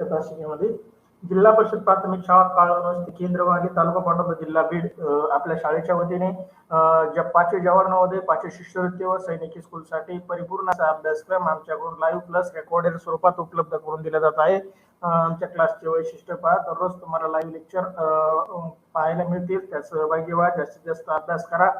मध्ये जिल्हा परिषद प्राथमिक शाळा काळवस्ती केंद्रवाडी तालुका पाटोदा जिल्हा बीड आपल्या शाळेच्या वतीने ज्या पाचवी जवाहर नवोदय पाचवी शिष्यवृत्ती व सैनिकी स्कूलसाठी परिपूर्ण असा अभ्यासक्रम आमच्याकडून लाईव्ह प्लस रेकॉर्डेड स्वरूपात उपलब्ध करून दिला जात आहे. आमच्या क्लासचे वैशिष्ट्य पहा दररोज तुम्हाला लाईव्ह लेक्चर पाहायला मिळतील. त्या सहभागी व्हा जास्तीत जास्त अभ्यास करा.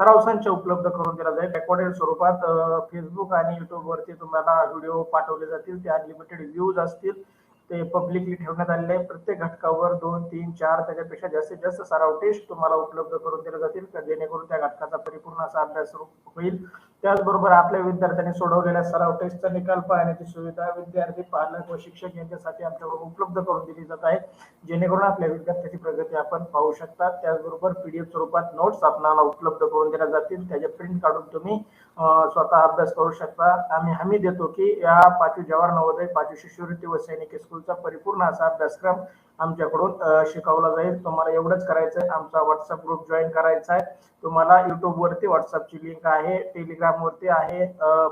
सराव संच उपलब्ध करून दिला जाईल. रेकॉर्डेड स्वरूपात फेसबुक आणि युट्यूबवरती तुम्हाला व्हिडिओ पाठवले जातील. ते अनलिमिटेड व्ह्यूज असतील. ते पब्लिकली ठेवण्यात आलेले आहे. प्रत्येक घटकावर दोन तीन चार त्याच्यापेक्षा जास्तीत जास्त सराव टेस्ट तुम्हाला उपलब्ध करून दिले जातील तर जेणेकरून त्या घटकाचा परिपूर्ण असा अभ्यास होईल. त्याचबरोबर आपल्या विद्यार्थ्यांनी सोडवलेल्या सराव टेस्टचा निकाल पाहण्याची सुविधा विद्यार्थी पालक व शिक्षक यांच्यासाठी आमच्याकडून उपलब्ध करून दिली जात आहे. जेणेकरून आपल्या विद्यार्थ्याची प्रगती आपण पाहू शकता. त्याचबरोबर पीडीएफ स्वरूपात नोट्स आपल्याला उपलब्ध करून दिल्या जातील. त्याचे प्रिंट काढून तुम्ही स्वतः अभ्यास करू शकता. आम्ही हमी देतो की या पाचवी जवाहर नवोदय पाचवी शिष्यवृत्ती व सैनिकी स्कूलचा परिपूर्ण असा अभ्यासक्रम आमच्याकडून शिकवला जाईल. तुम्हाला एवढंच करायचं आहे आमचा व्हॉट्सअप ग्रुप जॉईन करायचा आहे. तुम्हाला युट्यूब वरती व्हॉट्सअपची लिंक आहे टेलिग्राम वरती आहे.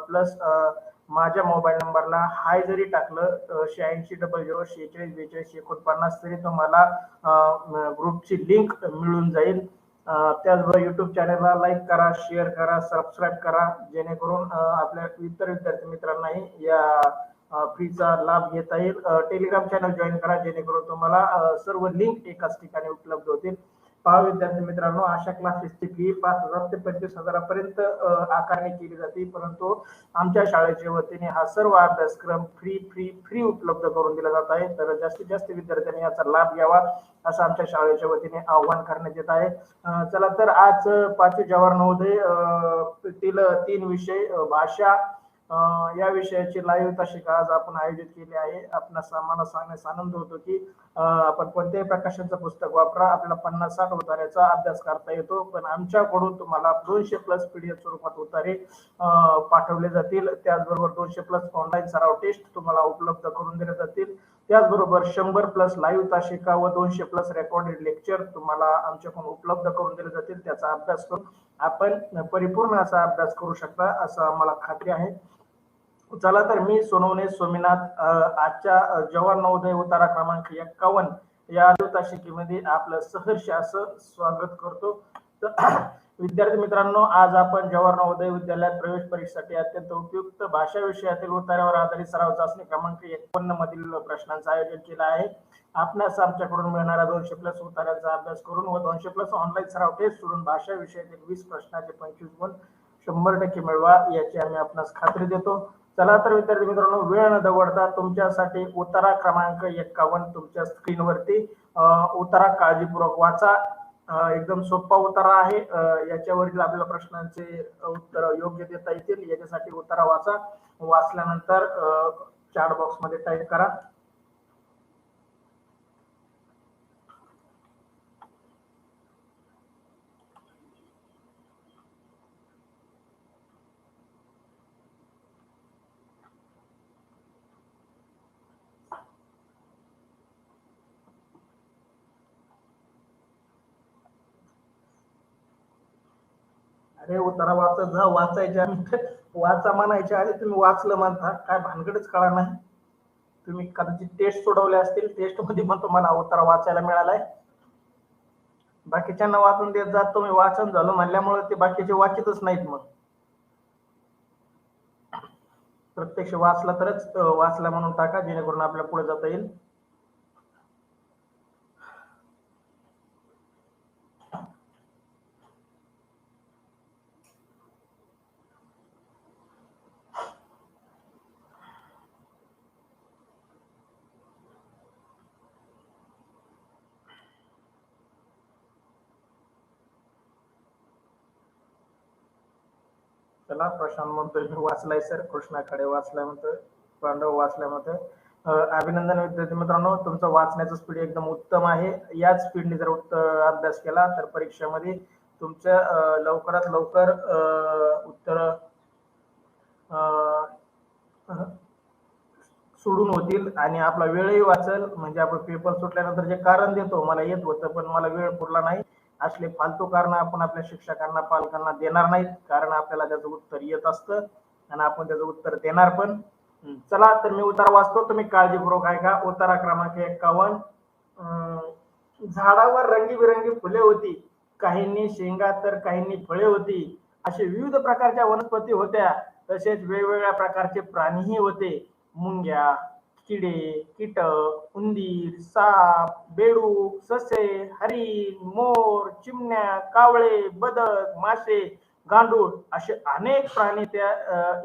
प्लस माझ्या मोबाईल नंबरला हाय जरी टाकलं शहाऐंशी डबल झिरो शेहेचाळीस बेचाळीस एकोणपन्नास तरी तुम्हाला ग्रुपची लिंक मिळून जाईल. त्याचबरोबर युट्यूब चॅनलला लाईक करा शेअर करा सबस्क्राईब करा जेणेकरून आपल्या इतर विद्यार्थी मित्रांनाही या फ्रीचा लाभ घेता येईल. टेलिग्राम चॅनल जॉईन करा जेणेकरून तुम्हाला सर्व लिंक एकाच ठिकाणी उपलब्ध होतील. पहा विद्यार्थी मित्रांनो अशा क्लासेसची फी पाच हजार ते पंचवीस हजारापर्यंत आकारणी केली जाते. परंतु आमच्या शाळेच्या वतीने हा सर्व अभ्यासक्रम फ्री फ्री फ्री उपलब्ध करून दिला जात आहे. तर जास्तीत जास्त विद्यार्थ्यांनी याचा लाभ घ्यावा असं आमच्या शाळेच्या वतीने आव्हान करण्यात येत आहे. चला तर आज पाचवी जवाहर नवोदय तील तीन विषय भाषा या विषयाची लाईव्ह तशी आज आपण आयोजित केली आहे. आपणास आम्हाला सांगण्यास आनंद होतो की आपण कोणत्याही प्रकाशनचं पुस्तक वापरा आपल्याला पन्नास साठ उतार्याचा अभ्यास करता येतो. पण आमच्याकडून तुम्हाला दोनशे प्लस पीडीएफ स्वरूपात उतारे पाठवले जातील. त्याचबरोबर दोनशे प्लस ऑनलाईन सराव टेस्ट तुम्हाला उपलब्ध करून दिले जातील. त्याचबरोबर शंभर प्लस लाईव्ह तासिका व दोनशे प्लस रेकॉर्डेड लेक्चर तुम्हाला आमच्याकडून उपलब्ध करून दिले जातील. त्याचा अभ्यास करून आपण परिपूर्ण असा अभ्यास करू शकता असं आम्हाला खात्री आहे. चला तर मी सोनवणे सोमीनाथ आजच्या जवाहर नवोदय उतारा क्रमांक एक्कावन्न या तासिकेमध्ये आपलं सहर्ष असं स्वागत करतो. तर विद्यार्थी मित्रांनो आज आपण जवाहर नवोदय विद्यालयात प्रवेश परीक्षेसाठी अत्यंत उपयुक्त भाषा विषयातील उतार्यावर आधारित सराव चाचणी क्रमांक एकावन्न मधील प्रश्नांचं आयोजन केलं आहे. आपणास आमच्याकडून मिळणाऱ्या दोनशे प्लस उतार्याचा अभ्यास करून व दोनशे प्लस ऑनलाईन सराव टेस्ट सोडून भाषा विषयातील वीस प्रश्नाचे पंचवीस गुण शंभर टक्के मिळवा याची आम्ही आपणास खात्री देतो. चला तर विद्यार्थी मित्रांनो वेळ न दवडता तुमच्यासाठी उतारा क्रमांक एक्कावन्न तुमच्या स्क्रीनवरती उतारा काळजीपूर्वक वाचा. एकदम सोपा उतारा आहे. याच्यावरील आपल्याला प्रश्नांचे उत्तर योग्य देता येतील. याच्यासाठी उतारा वाचा. वाचल्यानंतर चॅट बॉक्समध्ये टाईप करा. हे उतारा वाचत जा वाचायच्या वाचा म्हणायच्या आधी तुम्ही वाचलं म्हणता. काय भानगडच कळा नाही. तुम्ही कदाचित टेस्ट सोडवले असतील. टेस्टमध्ये पण तुम्हाला उतारा वाचायला मिळालाय. बाकीच्यांना वाचून देत जात तुम्ही वाचन झालो म्हणल्यामुळे ते बाकीचे वाचितच नाहीत मग. प्रत्यक्ष वाचला तरच वाचला म्हणून टाका. जेणेकरून आपल्याला पुढे जाता येईल. चला प्रशांत म्हणतोय मी वाचलाय सर. कृष्णाकडे वाचलाय म्हणतोय पांडव वाचलाय म्हणतोय. अभिनंदन विद्यार्थी मित्रांनो तुमचं वाचण्याचं स्पीड एकदम उत्तम आहे. याच स्पीडने जर अभ्यास केला तर परीक्षेमध्ये तुमच्या लवकरात लवकर उत्तर सोडून होतील आणि आपला वेळही वाचेल. म्हणजे आपण पेपर सुटल्यानंतर जे कारण देतो मला येत होतं पण मला वेळ पुरला नाही. असले फालतू कारण आपण आपल्या शिक्षकांना पालकांना देणार नाहीत. कारण आपल्याला त्याचं उत्तर येत असतं आणि आपण त्याचं उत्तर देणार पण. चला तर मी उतारा वाचतो. तुम्ही काळजीपूर्वक ऐका. उतारा क्रमांक एक्कावन्न अं, झाडावर रंगीबिरंगी फुले होती. काहींनी शेंगा तर काहींनी फळे होती. असे विविध प्रकारच्या वनस्पती होत्या. तसेच वेगवेगळ्या प्रकारचे प्राणीही होते. मुंग्या किडे कीटक उंदीर साप बेडूक ससे हरिण मोर चिमण्या कावळे बदक मासे गांडूळ असे अनेक प्राणी त्या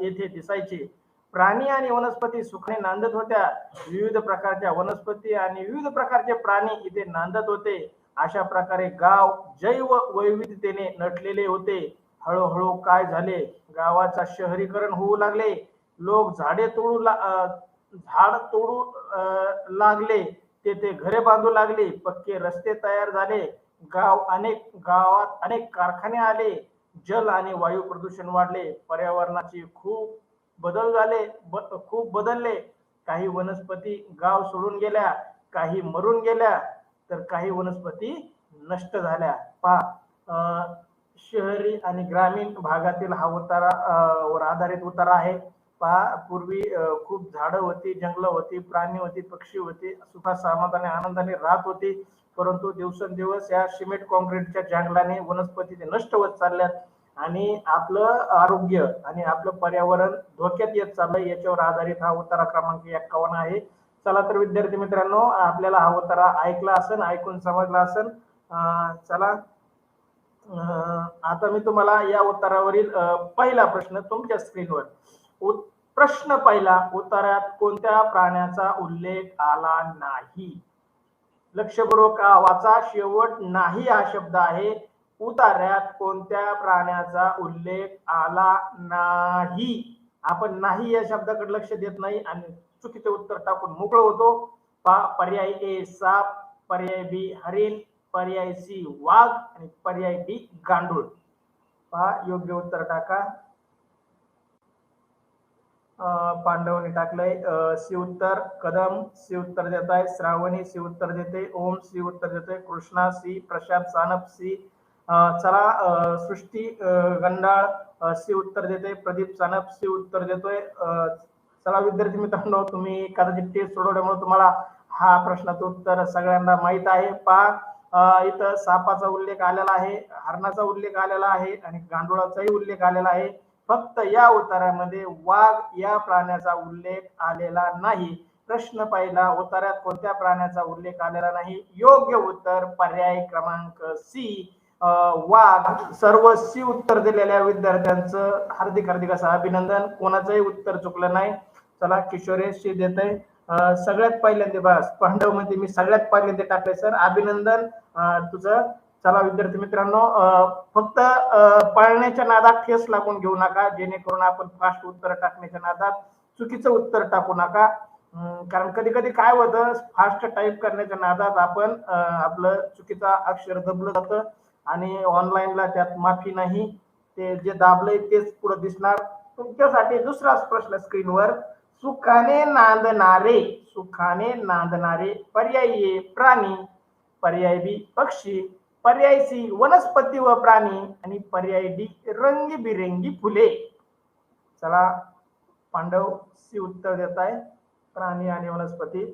येथे दिसायचे. प्राणी आणि वनस्पती सुखाने नांदत होत्या. विविध प्रकारच्या वनस्पती आणि विविध प्रकारचे प्राणी इथे नांदत होते. अशा प्रकारे गाव जैव वैविध्यतेने नटलेले होते. हळूहळू काय झाले? गावाचा शहरीकरण होऊ लागले. लोक झाडे तोडू ला- झाड तोडू लागले तेथे घरे बांधू लागली पक्के रस्ते तयार झाले गाव अनेक गावात अनेक कारखाने आले जल आणि वायू प्रदूषण वाढले पर्यावरणाचे खूप बदल झाले ब- खूप बदलले. काही वनस्पती गाव सोडून गेल्या काही मरून गेल्या तर काही वनस्पती नष्ट झाल्या. पहा शहरी आणि ग्रामीण भागातील हा उतारा वर आधारित उतारा आहे. पहा पूर्वी खूप झाडं होती जंगलं होती प्राणी होती पक्षी होते सुखा समाधाने आनंदाने राहत होती. परंतु दिवसेंदिवस या सिमेंट कॉन्क्रीटच्या जंगलाने वनस्पती ते नष्ट होत चालल्यात आणि आपलं आरोग्य आणि आपलं पर्यावरण धोक्यात येत चाललंय. याच्यावर आधारित हा उतारा क्रमांक एक्कावन्न आहे. चला तर विद्यार्थी मित्रांनो आपल्याला हा उतारा ऐकला असेल ऐकून समजला असेल चला. अं, आता मी तुम्हाला या उत्तरावरील पहिला प्रश्न तुमच्या स्क्रीनवर प्रश्न पहिला उतारात कोणत्या प्राण्याचा उल्लेख आला नाही? लक्षपूर्वक वाचा शेवट नाही हा शब्द आहे. उतार्यात कोणत्या प्राण्याचा उल्लेख आला नाही? आपण नाही या शब्दाकडे लक्ष देत नाही आणि चुकीचे उत्तर टाकून मोकळं होतो. पर्याय ए साप पर्याय बी हरिण पर्याय सी वाघ आणि पर्याय डी गांडूळ. पहा योग्य उत्तर टाका. पांडवने टाकलंय. अं, उत्तर कदम सी उत्तर देत आहे श्रावणी सी उत्तर देते ओम सी उत्तर देते कृष्णा सी प्रशांत सानप सी चला सृष्टी गंडाळ सी उत्तर देते प्रदीप सानप सी उत्तर देतोय चला विद्यार्थी मित्रांनो तुम्ही कदाचित टेस्ट सोडवल्यामुळे तुम्हाला हा प्रश्नाचं उत्तर सगळ्यांना माहीत आहे. पहा इथं सापाचा उल्लेख आलेला आहे हरणाचा उल्लेख आलेला आहे आणि गांडुळाचाही उल्लेख आलेला आहे. फक्त या उतारामध्ये वाघ या प्राण्याचा उल्लेख आलेला नाही. प्रश्न पहिला उतार्यात कोणत्या प्राण्याचा उल्लेख आलेला नाही? योग्य उत्तर पर्याय क्रमांक सी वाघ. सर्व सी उत्तर दिलेल्या विद्यार्थ्यांचं हार्दिक हार्दिक असं अभिनंदन. कोणाचंही उत्तर चुकलं नाही. चला किशोरेश शी देत आहे सगळ्यात पहिल्यांदा बस पांडवमध्ये मी सगळ्यात पहिल्यांदा टाकले सर. अभिनंदन. तुझं चला विद्यार्थी मित्रांनो फक्त पाळण्याच्या पळण्याच्या नादात ठेस लागून घेऊ नका जेणेकरून आपण फास्ट उत्तर टाकण्याच्या नादात चुकीचं उत्तर टाकू नका. कारण कधी कधी काय होतं फास्ट टाईप करण्याच्या नादात आपण आपलं चुकीचा अक्षर दबलं जातं आणि ऑनलाईनला त्यात माफी नाही. ते जे दाबलंय तेच पुढे दिसणार. तुमच्यासाठी दुसराच प्रश्न स्क्रीनवर सुखाने नांदणारे सुखाने नांदणारे पर्यायी प्राणी पर्याय बी पक्षी पर्याय सी वनस्पती व प्राणी आणि पर्याय डी रंगीबिरंगी फुले. चला पांडव सी उत्तर देत आहे प्राणी आणि वनस्पती.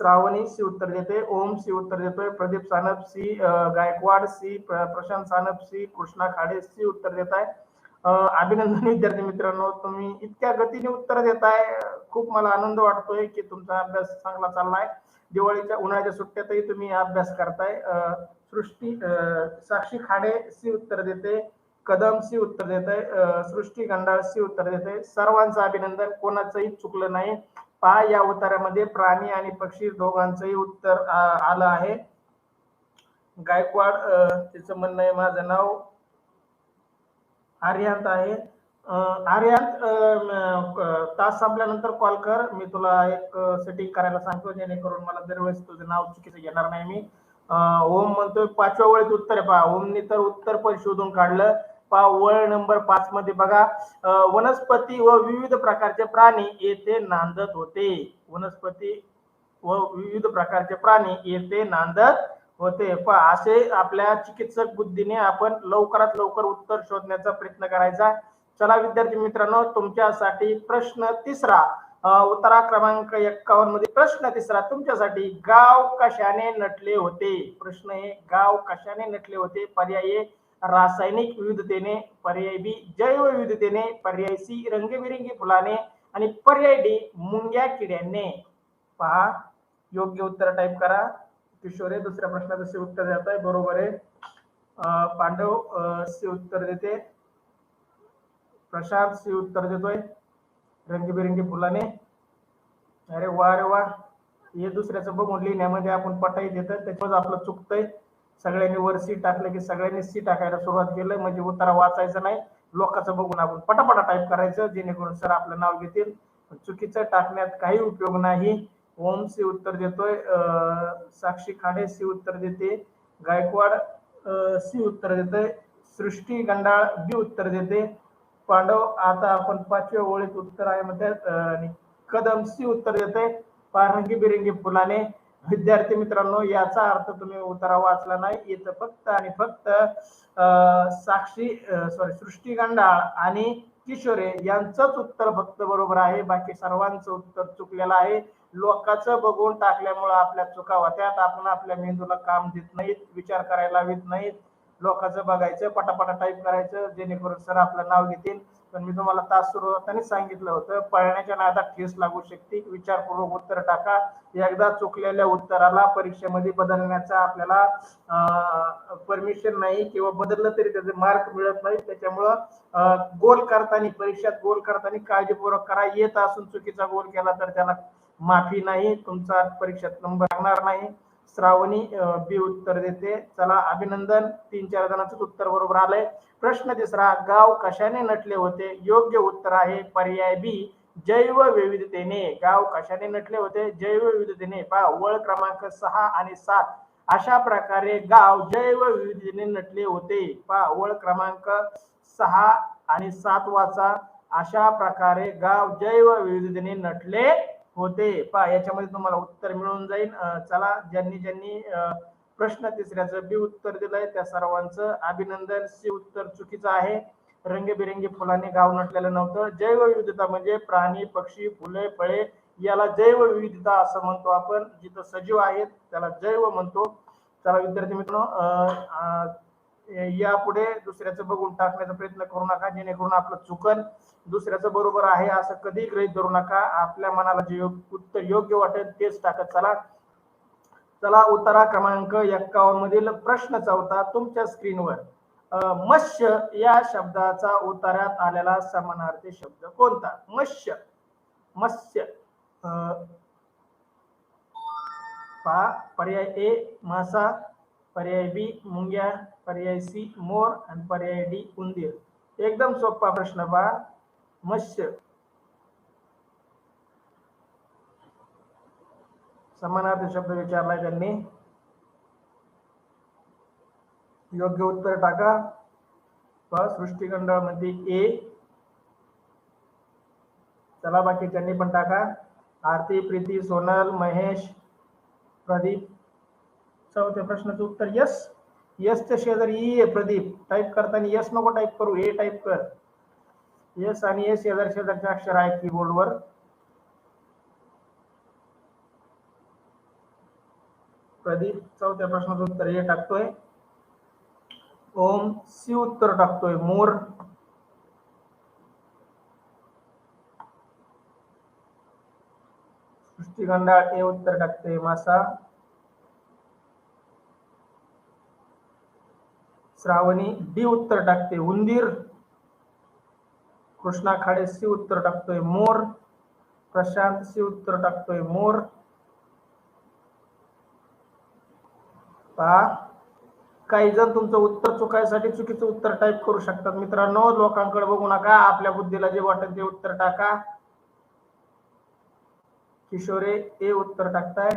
श्रावणी सी उत्तर देते. ओम सी उत्तर देतोय. प्रदीप सानप सी गायकवाड सी प्रशांत सानप सी कृष्णा खाडे सी उत्तर देत आहे अभिनंदन विद्यार्थी मित्रांनो तुम्ही इतक्या गतीने उत्तर देताय. खूप मला आनंद वाटतोय की तुमचा अभ्यास चांगला चाललाय. दिवाळीच्या उन्हाळ्याच्या सुट्ट्यातही तुम्ही अभ्यास करताय. सृष्टी साक्षी खाडे सी उत्तर देते कदम सी उत्तर देते सृष्टी गंडाळ सी उत्तर देते. सर्वांचं अभिनंदन कोणाचंही चुकलं नाही. पहा या उतारामध्ये प्राणी आणि पक्षी दोघांचंही उत्तर आलं आहे. गायकवाड अं, तिचं म्हणणं आहे माझं नाव आर्यांत आहे. आर्यांत तास संपल्यानंतर कॉल कर. मी तुला एक सेटिंग करायला सांगतो जेणेकरून मला दरवेळेस तुझं नाव चुकीचं घेणार नाही मी. ओम म्हणतोय पाचव्या वेळेत उत्तर आहे. पहा ओमनी तर उत्तर पण शोधून काढलं. पहा वळ नंबर पाच मध्ये बघा. वनस्पती व विविध प्रकारचे प्राणी येथे नांदत होते. वनस्पती व विविध प्रकारचे प्राणी येथे नांदत होते. पहा असे आपल्या चिकित्सक बुद्धीने आपण लवकरात लवकर उत्तर शोधण्याचा प्रयत्न करायचा. चला विद्यार्थी मित्रांनो तुमच्यासाठी प्रश्न तिसरा उत्तरा क्रमांक एक्कावन्नमध्ये प्रश्न तिसरा तुमच्यासाठी गाव कशाने नटले होते? प्रश्न हे गाव कशाने नटले होते? पर्याय रासायनिक विविधतेने. पर्याय बी जैव विविधतेने. पर्याय सी रंगबिरंगी फुलाने. आणि पर्याय डी मुंग्या किड्यांनी. पहा योग्य उत्तर टाईप करा. किशोरे दुसऱ्या प्रश्नाचं सी उत्तर देत आहे बरोबर आहे. पांडव अं, सी उत्तर देते. प्रशांत सी उत्तर देतोय. रंगीबेरंगी फुलाने. अरे वा रे वा. हे दुसऱ्याचं बघून लिहिण्यामध्ये आपण पटाई देत त्याच्यावर आपलं चुकतंय. सगळ्यांनी वर सी टाकलं की सगळ्यांनी सी टाकायला सुरुवात केलं. म्हणजे उतारा वाचायचं नाही. लोकांचं बघून आपण पटापटा टाईप करायचं. जेणेकरून सर आपलं नाव घेतील. चुकीचं टाकण्यात काही उपयोग नाही. ओम सी उत्तर देतोय साक्षी खाडे सी उत्तर देते गायकवाड सी उत्तर देतोय सृष्टी गंडाळ बी उत्तर देते पांडव आता आपण पाचव्या ओळीत उत्तर आहे म्हणतात कदम सी उत्तर देते पारंगी बिरंगी फुलाने. विद्यार्थी मित्रांनो याचा अर्थ तुम्ही उतारा वाचला नाही इथं फक्त आणि फक्त अं, साक्षी सॉरी सृष्टी गंडाळ आणि किशोरे यांचंच उत्तर फक्त बरोबर आहे बाकी सर्वांचं उत्तर चुकलेलं आहे. लोकांचं बघून टाकल्यामुळे आपल्या चुका होत्यात. आपण आपल्या मेंदूला काम देत नाहीत विचार करायला लावित नाहीत. लोकांचं बघायचं पटापटा टाईप करायचं जेणेकरून सर आपलं नाव घेतील. पण मी तुम्हाला तास सुरू होताना सांगितलं होतं पळण्याच्या नादात ठेस लागू शकते. विचारपूर्वक उत्तर टाका. एकदा चुकलेल्या उत्तराला परीक्षेमध्ये बदलण्याचा आपल्याला परमिशन नाही किंवा बदललं तरी त्याचे मार्क मिळत नाही. त्याच्यामुळं गोल करताना परीक्षेत गोल करताना काळजीपूर्वक करा. येत असून चुकीचा गोल केला तर त्याला माफी नाही तुमचा परीक्षेत नंबर लागणार नाही. श्रावणी बी उत्तर देते. चला अभिनंदन. तीन चार जणांचं उत्तर बरोबर आलंय. प्रश्न तिसरा गाव कशाने नटले होते? योग्य उत्तर आहे पर्याय बी जैव विविधतेने. गाव कशाने नटले होते? जैव विविधतेने. पहा वळ क्रमांक सहा आणि सात. अशा प्रकारे गाव जैव विविधतेने नटले होते. पहा वळ क्रमांक सहा आणि सात वाचा. अशा प्रकारे गाव जैव विविधतेने नटले होते. पहा याच्यामध्ये तुम्हाला उत्तर मिळून जाईल. चला ज्यांनी ज्यांनी प्रश्न तिसऱ्याचं बी उत्तर दिलंय त्या सर्वांचं अभिनंदन. सी उत्तर चुकीचं आहे. रंगीबेरंगी फुलांनी गाव नटलेलं नव्हतं. जैवविविधता म्हणजे प्राणी पक्षी फुले फळे याला जैवविविधता असं म्हणतो आपण. जिथं सजीव आहेत त्याला जैव म्हणतो. चला विद्यार्थी मित्रांनो अं, यापुढे दुसऱ्याचं बघून टाकण्याचा प्रयत्न करू नका जेणेकरून आपलं चुकन दुसऱ्याचं बरोबर आहे असं कधी ग्रहित धरू नका. आपल्या मनाला जे उत्तर योग्य वाटेल तेच टाकत चला. चला उत्तरा क्रमांक एक्कावन्न मधील प्रश्न चौथा तुमच्या स्क्रीनवर. अं, मत्स्य या शब्दाचा उतार्यात आलेला समानार्थी शब्द कोणता? मत्स्य. मत्स्य अं, पर्याय ए मासा पर्याय बी मुंग्या सी, मोर एकदम सोपा प्रश्न पहा मत्स्य. समानार्थी शब्द त्यांनी. योग्य उत्तर टाका. पहा सृष्टिखंड मध्ये ए. चला पण टाका. आरती, प्रीती, सोनल, महेश, प्रदीप. चौथ्या प्रश्नाचं उत्तर यस यसच्या शेजारी ई आहे प्रदीप. टाईप करताना यस नको टाईप करू. ए टाईप कर. यस आणि ए शेजारी शेजारचे अक्षर आहेत कीबोर्डवर प्रदीप, चौथ्या प्रश्नाचं उत्तर ए टाकतोय. ओम, सी उत्तर टाकतोय. मोर. सृष्टिगंडाळ ए उत्तर टाकते मासा. श्रावणी डी उत्तर टाकते. उंदीर. कृष्णा खाडे सी उत्तर टाकतोय. मोर. प्रशांत सी उत्तर टाकतोय. मोर. काही जण तुमचं उत्तर चुकायसाठी चुकीचं उत्तर टाईप करू शकतात. मित्रांनो लोकांकडे बघू नका. आपल्या बुद्धीला जे वाटेल ते उत्तर टाका. किशोरे ए उत्तर टाकताय.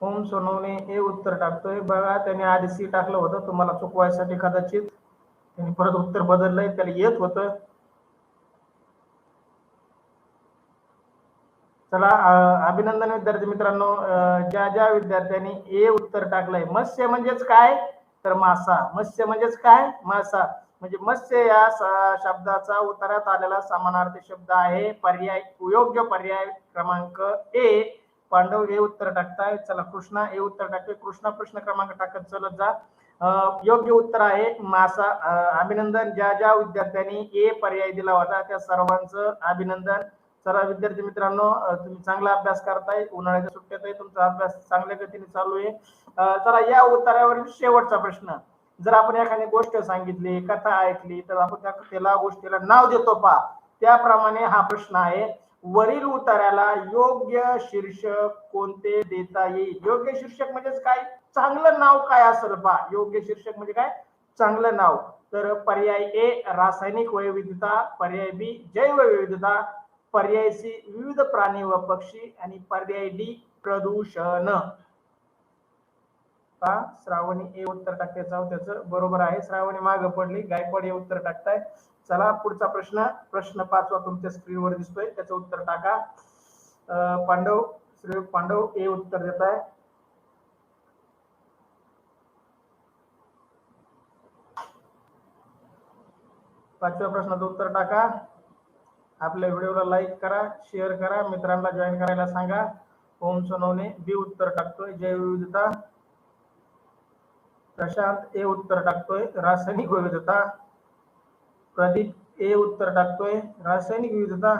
ओम सोनवणे ए उत्तर टाकतोय. बघा त्याने आधी सी टाकलं होतं. तुम्हाला चुकवायसाठी कदाचित त्याने परत उत्तर बदललंय. त्याला येत होतं. चला अभिनंदन विद्यार्थी मित्रांनो. ज्या ज्या विद्यार्थ्यांनी ए उत्तर टाकलंय. मत्स्य म्हणजेच काय? तर मासा. मत्स्य म्हणजेच काय? मासा. म्हणजे मत्स्य या शब्दाचा उत्तरात आलेला समानार्थी शब्द आहे. पर्याय योग्य पर्याय क्रमांक ए पांडव हे उत्तर टाकताय. चला कृष्णा हे उत्तर टाकतोय. कृष्णा प्रश्न क्रमांक टाकत चलत जा. योग्य उत्तर आहे मासा अभिनंदन. ज्या ज्या विद्यार्थ्यांनी ए पर्याय दिला होता त्या सर्वांचं अभिनंदन. चला विद्यार्थी मित्रांनो तुम्ही चांगला अभ्यास करताय. उन्हाळ्याच्या सुट्ट्यात आहे तुमचा अभ्यास चांगल्या गतीने चालू आहे. चला या उत्तरावरील शेवटचा प्रश्न. जर आपण एखादी गोष्ट सांगितली कथा ऐकली तर आपण त्या कथेला गोष्टीला नाव देतो पा त्याप्रमाणे हा प्रश्न आहे. वरील उत्तराला योग्य शीर्षक कोणते देता येईल? योग्य शीर्षक म्हणजेच काय? चांगलं नाव काय असेल बा? योग्य शीर्षक म्हणजे काय? चांगलं नाव. तर पर्याय ए रासायनिक वैविधता पर्याय बी जैव विविधता पर्याय सी विविध प्राणी व पक्षी. आणि पर्याय डी प्रदूषण. का? श्रावणी ए उत्तर टाकते त्याचं बरोबर आहे. श्रावणी माग पडली गायकवाड हे उत्तर टाकताय. चला पुढचा प्रश्न. प्रश्न पाचवा तुमच्या स्क्रीनवर दिसतोय. त्याचं उत्तर टाका. पांडव श्री पांडव ए उत्तर देत आहे. पाचव्या प्रश्नाचं उत्तर टाका. आपल्या व्हिडिओला लाईक करा शेअर करा. मित्रांना जॉईन करायला सांगा. ओम सोनवणे बी उत्तर टाकतोय. जय विविधता. प्रशांत ए उत्तर टाकतोय रासायनिक विविधता. प्रदीप ए उत्तर टाकतोय रासायनिक विविधता.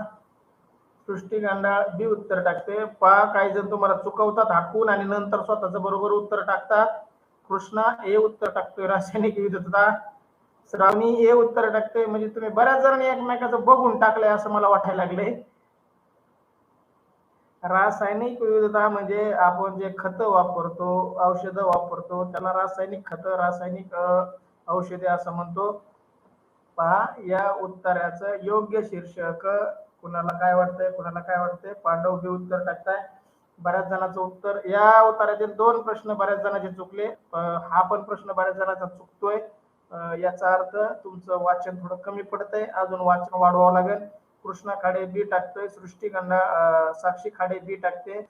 सृष्टी गांडाळ बी उत्तर टाकते पा काही जण तुम्हाला चुकवतात हाकून आणि नंतर स्वतःच बरोबर उत्तर टाकतात. कृष्णा ए उत्तर टाकतोय रासायनिक विविधता. श्रावणी ए उत्तर टाकतोय म्हणजे तुम्ही बऱ्याच जणांनी एकमेकाचं बघून टाकलंय असं मला वाटायला लागलंय. रासायनिक विविधता म्हणजे आपण जे खत वापरतो औषधं वापरतो त्याला रासायनिक खत रासायनिक औषधे असं म्हणतो. पहा या उत्तराचं योग्य शीर्षक कुणाला काय वाटतंय कुणाला काय वाटतंय? पांडव बी उत्तर टाकताय. बऱ्याच जणांचं उत्तर या उत्तरातील दोन प्रश्न बऱ्याच जणांचे चुकले. हा पण प्रश्न बऱ्याच जणांचा चुकतोय. याचा अर्थ तुमचं वाचन थोडं कमी पडतंय. अजून वाचन वाढवावं लागेल. कृष्णा खाडे बी टाकतोय सृष्टी गंडा साक्षी खाडे बी टाकते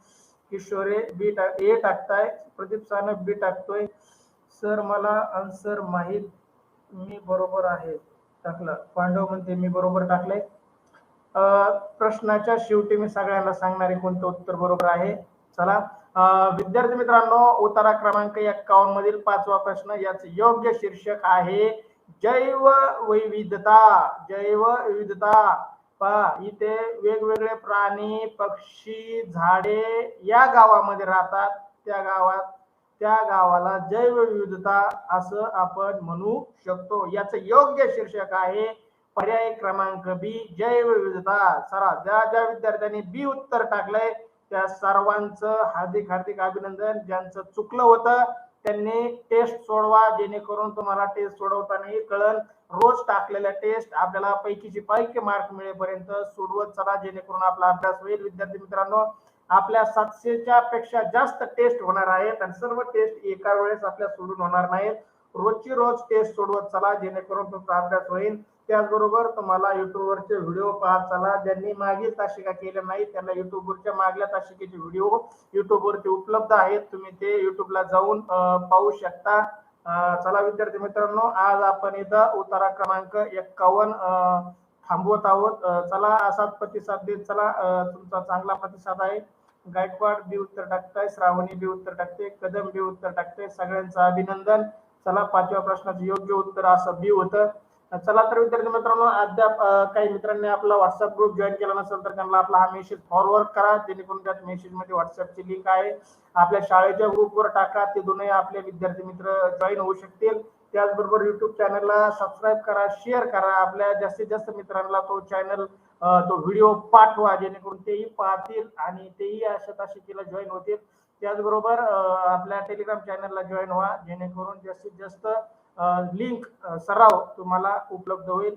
किशोरे बी टाक ए टाकताय प्रदीप सानप बी टाकतोय. सर मला आन्सर माहीत मी बरोबर आहे टाकलं. पांडव म्हणते मी बरोबर टाकलंय. अं, प्रश्नाच्या शेवटी मी सगळ्यांना सांगणारे कोणतं उत्तर बरोबर आहे? चला. विद्यार्थी मित्रांनो उतारा क्रमांक एक्कावन्न मधील पाचवा प्रश्न याच योग्य शीर्षक आहे जैव वैविधता जैव विविधता. पहा इथे वेगवेगळे प्राणी पक्षी झाडे या गावामध्ये राहतात. त्या गावात त्या गावाला जैवविविधता असं आपण म्हणू शकतो. याच योग्य शीर्षक आहे पर्याय क्रमांक बी जैवविविधता. सरा ज्या ज्या विद्यार्थ्यांनी बी उत्तर टाकलंय त्या सर्वांचं हार्दिक हार्दिक अभिनंदन. ज्यांचं चुकलं होतं त्यांनी टेस्ट सोडवा जेणेकरून तुम्हाला टेस्ट सोडवतानाही कळण रोज टाकलेल्या टेस्ट आपल्याला पैकीची पैकी मार्क मिळेपर्यंत सोडवत चला जेणेकरून आपला अभ्यास होईल. विद्यार्थी मित्रांनो आपल्या सातशेच्या पेक्षा जास्त टेस्ट होणार आहेत आणि सर्व टेस्ट एका वेळेस आपल्या सोडून होणार नाहीत. रोजची रोज टेस्ट सोडवत चला जेणेकरून तुमचा अभ्यास होईल. त्याचबरोबर तुम्हाला युट्यूबवरचे व्हिडिओ पाहत चला. ज्यांनी मागील तासिका केल्या नाही त्यांना युट्यूबवरच्या मागल्या तासिकेचे व्हिडिओ युट्यूबवरती उपलब्ध आहेत. तुम्ही ते युट्यूबला जाऊन पाहू शकता. चला विद्यार्थी मित्रांनो आज आपण इथं उतारा क्रमांक एक्कावन्न थांबवत आहोत. चला असाच प्रतिसाद देत चला. तुमचा चांगला प्रतिसाद आहे. गायकवाड बी उत्तर टाकताय श्रावणी बी उत्तर टाकते कदम बी उत्तर टाकते. सगळ्यांचं अभिनंदन. चला पाचव्या प्रश्नाचं योग्य उत्तर असं बी होतं. चला तर विद्यार्थी मित्रांनो अद्याप काही मित्रांनी आपला व्हॉट्सअप ग्रुप जॉईन केला नसेल तर त्यांना आपला हा मेसेज फॉरवर्ड करा. जेणेकरून त्यात मेसेजमध्ये व्हॉट्सअपची लिंक आहे. आपल्या शाळेच्या ग्रुपवर टाका. ते दोनही आपले विद्यार्थी मित्र जॉईन होऊ शकतील. त्याचबरोबर युट्यूब चॅनलला सबस्क्राईब करा शेअर करा. आपल्या जास्तीत जास्त मित्रांना तो चॅनल तो व्हिडिओ पाठवा. जेणेकरून तेही पाहतील आणि तेही अशा तासिकेला जॉईन होतील. त्याचबरोबर आपल्या टेलिग्राम चॅनलला जॉईन व्हा. जेणेकरून जास्तीत जास्त लिंक सराव तुम्हाला उपलब्ध होईल.